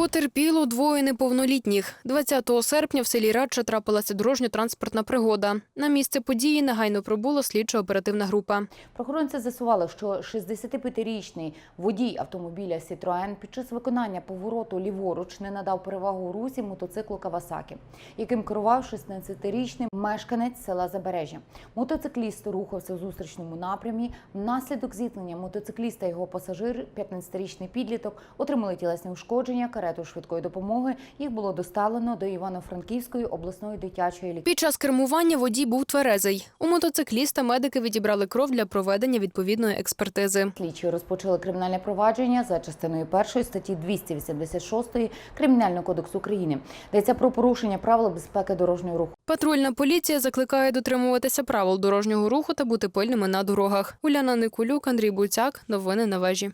Потерпіло двоє неповнолітніх. 20 серпня в селі Радча трапилася дорожньо-транспортна пригода. На місце події негайно прибула слідчо-оперативна група. Правоохоронці з'ясували, що 65-річний водій автомобіля Citroen під час виконання повороту ліворуч не надав перевагу русі мотоциклу Кавасакі, яким керував 16-річний мешканець села Забережжя. Мотоцикліст рухався в зустрічному напрямі. Внаслідок зіткнення мотоцикліста і його пасажир, 15-річний підліток, отримали тілесні ушкодження, карету швидкої допомоги. Їх було доставлено до Івано-Франківської обласної дитячої лікарні. Під час кермування водій був тверезий. У мотоцикліста медики відібрали кров для проведення відповідної експертизи. Слідчі розпочали кримінальне провадження за частиною першої статті 286 Кримінального кодексу України. Йдеться про порушення правил безпеки дорожнього руху. Патрульна поліція закликає дотримуватися правил дорожнього руху та бути пильними на дорогах. Уляна Никулюк, Андрій Буцяк. Новини на вежі.